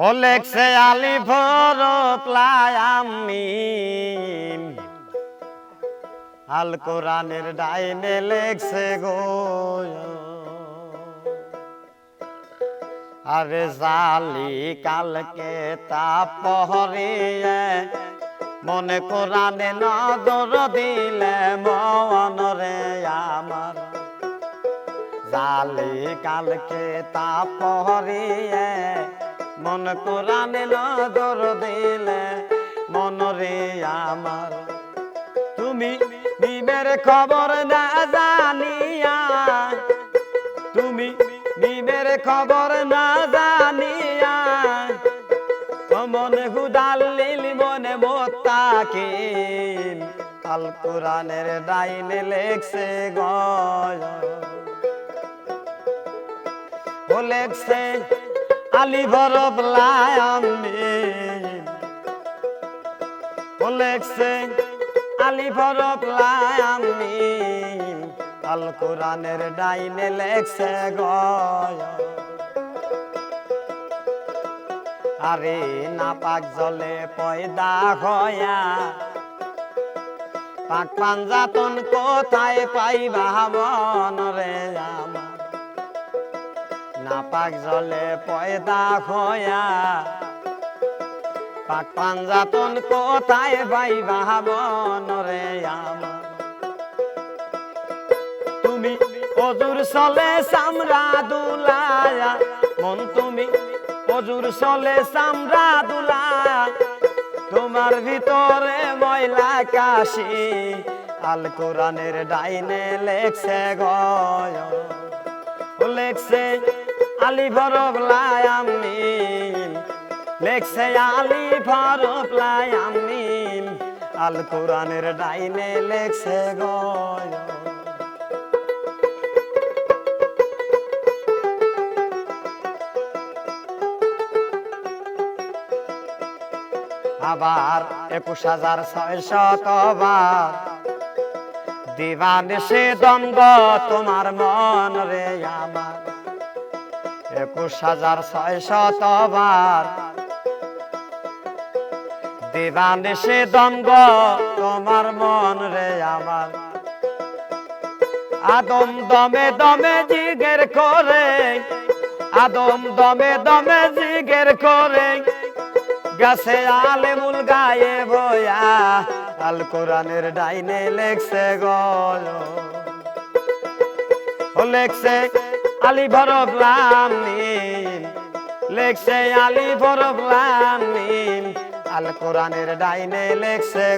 হলেকসে আলি ভর প্লায়ামি আল কোরআনের ডাইনে লেখছে গো। আরে জালি কালকে তা পহরিয়ে মনে কোরআনে নজর দিলে মনরে আমার। জালি কালকে তা পহরিয়ে মন কোরআনে নজর দিলে মনরে আমার। তুমি নিমের খবর না জানিয়া, তুমি নিমের খবর না জানিয়া মনে হুদাল্লিল মনে মোত্তাকে আল কোরআনের ডাইনে লেখছে গয়। লেখছে আলি বরফ লায়ামি। ও লেখছে আলি বরফ লায়ামি। আল কোরআনের ডাইনে লেখছে গয় আরে না পাক জলে পয়দা হয়া। পাক পাঞ্জাতন কোথায় পাইবা মন রে আমার? না পাক জলে পয়দা হয়া পাক পাঞ্জাতন কোথায় পাইবা মন রে আমার? তুমি অজুর চলে চামড়া দুলায়া। মন তুমি অজুর চলে চামড়া দুলা তোমার ভিতরে ময়লা কাশি, আল কোরআনের ডাইনে লেখছে গয়। লেখছে আলি ভরবলাই আমি, লেখছে আলি ভরবলাই আমি। আল কোরআনের ডাইনে লেখছে গয় আবার একুশ হাজার ছয় শতবার দিবান সে দঙ্গ তোমার মন রে আমার। একুশ হাজার ছয় শতবার। দিবান সে তোমার মন রে আমার। আদম দমে দমে জিগের করে, আদম দমে দমে জিগের করে। গাছে আলে মুল গায়ে বয়া আল কোরআনের ডাইনে লেখছে ও লেখছে আলি ভরব লামিন, লেখছে আলি ভরব লামিন, আল কোরআনের ডাইনে লেখছে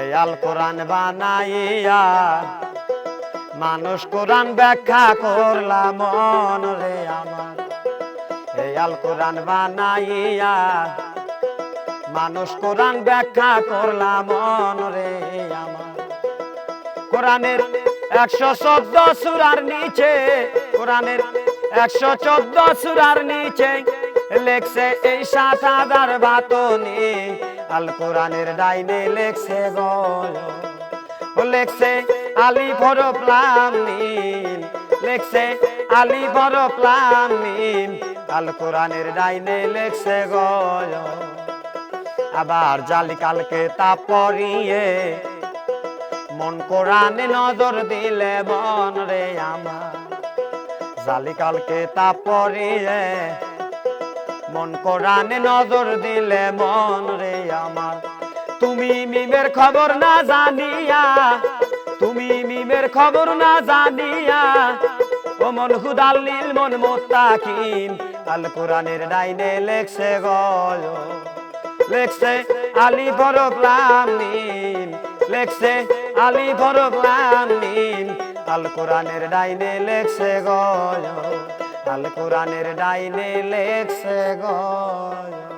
এই আল কোরআন বানাইয়া মানুষ কোরআন ব্যাখ্যা করলাম মন রে আমার। এই আল কোরআন বানাইয়া মানুষ কোরআন ব্যাখ্যা করলাম মন রে আমার। কোরআনের একশো চোদ্দ সুরার নিচে, কোরআনের একশো চোদ্দ সুরার নিচে লেখছে এই সাত হাজার বাতনি আল কোরআনের ডাইনে লেখছে ও লেখছে আলি ভরো প্লামিন লেখছে আলি ভরো প্লামিন আল কোরআনের ডাইনে লেখছে গয় আবার জালি কালকে তা পরিয়ে মন কোরআনে নজর দিলে বন রে আমার। জালি কালকে তা পরিয়ে মন কোরআনে নজর দিলে মন রে আমার। তুমি মিমের খবর না জানিয়া, তুমি মিমের খবর না জানিয়া, ও মন হুদাল্লিল মন মোত্তাকিন আল কোরআনের ডাইনে লেখছে গয়। লেখছে আলি বড় বরফলামিন লেখছে আলি বরফলামিন আল কোরআনের ডাইনে লেখছে গয়। আল কোরআনের ডাইনে লেখছে গয়।